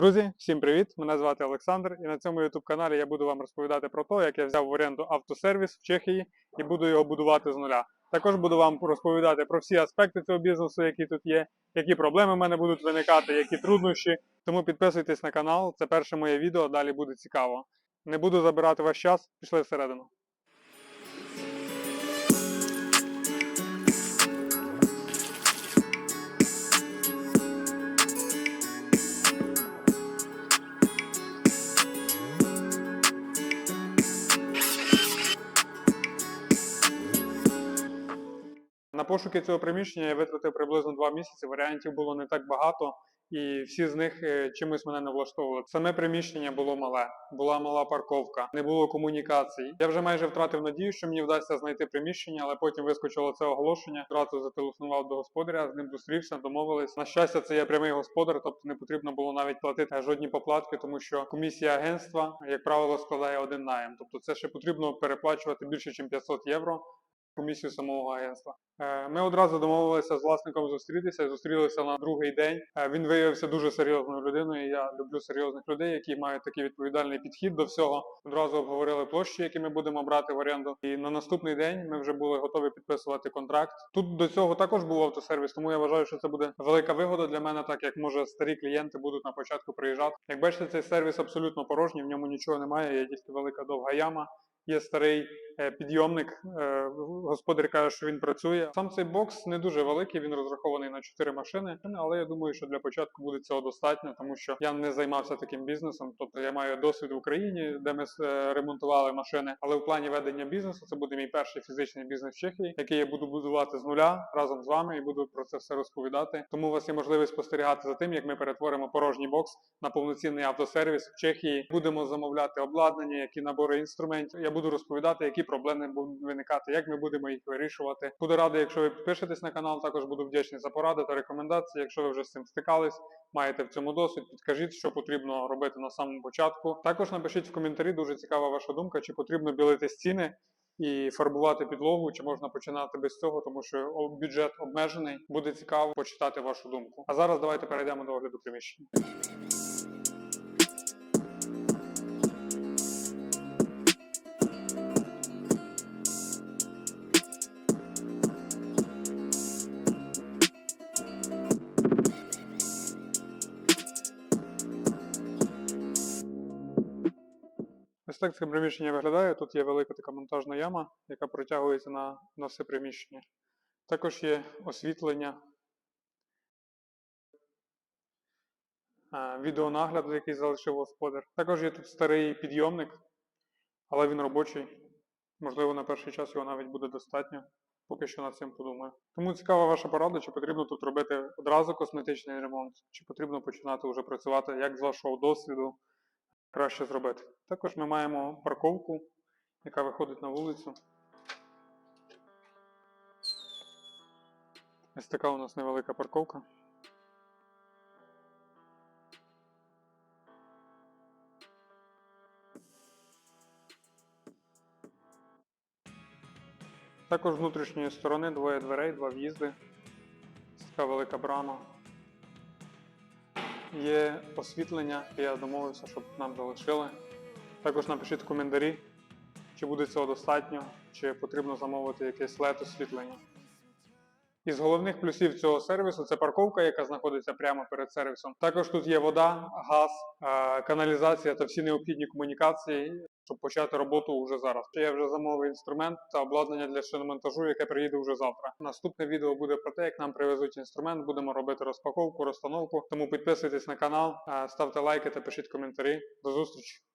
Друзі, всім привіт! Мене звати Олександр, і на цьому youtube каналі я буду вам розповідати про те, як я взяв в оренду автосервіс в Чехії і буду його будувати з нуля. Також буду вам розповідати про всі аспекти цього бізнесу, які тут є, які проблеми в мене будуть виникати, які труднощі. Тому підписуйтесь на канал, це перше моє відео, далі буде цікаво. Не буду забирати ваш час, пішли всередину. На пошуки цього приміщення я витратив приблизно два місяці. Варіантів було не так багато, і всі з них е, чимось мене не влаштовували. Саме приміщення було мале, була мала парковка, не було комунікацій. Я вже майже втратив надію, що мені вдасться знайти приміщення, але потім вискочило це оголошення. Одразу зателефонував до господаря, з ним зустрівся, домовились. На щастя, це є прямий господар, тобто не потрібно було навіть платити жодні поплатки, тому що комісія агентства, як правило, складає один найм. Тобто це ще потрібно переплачувати більше, ніж 500 євро. Комісію самого агентства. Е, Ми одразу домовилися з власником зустрітися. Зустрілися на другий день. Е, Він виявився дуже серйозною людиною. Я люблю серйозних людей, які мають такий відповідальний підхід до всього. Одразу обговорили площі, які ми будемо брати в оренду. І на наступний день ми вже були готові підписувати контракт. Тут до цього також був автосервіс, тому я вважаю, що це буде велика вигода для мене, так як може старі клієнти будуть на початку приїжджати. Як бачите, цей сервіс абсолютно порожній, в ньому нічого немає. Є тільки велика довга яма. Є старий е, підйомник. е, Господар каже, що він працює. Сам цей бокс не дуже великий, він розрахований на 4 машини, але я думаю, що для початку буде цього достатньо, тому що я не займався таким бізнесом. Тобто я маю досвід в Україні, де ми е, ремонтували машини. Але в плані ведення бізнесу це буде мій перший фізичний бізнес в Чехії, який я буду будувати з нуля разом з вами і буду про це все розповідати. Тому у вас є можливість спостерігати за тим, як ми перетворимо порожній бокс на повноцінний автосервіс в Чехії. Будемо замовляти обладнання, які набори інструментів. Я буду розповідати, які проблеми будуть виникати, як ми будемо їх вирішувати. Буду радий, якщо ви підпишетесь на канал. Також буду вдячний за поради та рекомендації. Якщо ви вже з цим стикались, маєте в цьому досвід, підкажіть, що потрібно робити на самому початку. Також напишіть в коментарі, дуже цікава ваша думка, чи потрібно білити стіни. І фарбувати підлогу, чи можна починати без цього, тому що бюджет обмежений. Буде цікаво почитати вашу думку. А зараз давайте перейдемо до огляду приміщення. Так це приміщення виглядає. Тут є велика така монтажна яма, яка протягується на, на все приміщення. Також є освітлення, відеонагляд, який залишив господар. Також є тут старий підйомник, але він робочий. Можливо, на перший час його навіть буде достатньо. Поки що над цим подумаю. Тому цікава ваша порада, чи потрібно тут робити одразу косметичний ремонт, чи потрібно починати вже працювати як з вашого досвіду краще зробити. Також ми маємо парковку, яка виходить на вулицю. Ось така у нас невелика парковка. Також з внутрішньої сторони двоє дверей, два в'їзди. Така велика брама. Є освітлення, і я домовився, щоб нам залишили. Також напишіть коментарі, чи буде цього достатньо, чи потрібно замовити якесь LED освітлення. Із головних плюсів цього сервісу це парковка, яка знаходиться прямо перед сервісом. Також тут є вода, газ, е, каналізація та всі необхідні комунікації, щоб почати роботу вже зараз. Я вже замовив інструмент та обладнання для шиномонтажу, яке приїде вже завтра. Наступне відео буде про те, як нам привезуть інструмент, будемо робити розпаковку, розстановку. Тому підписуйтесь на канал, е, ставте лайки та пишіть коментарі. До зустрічі!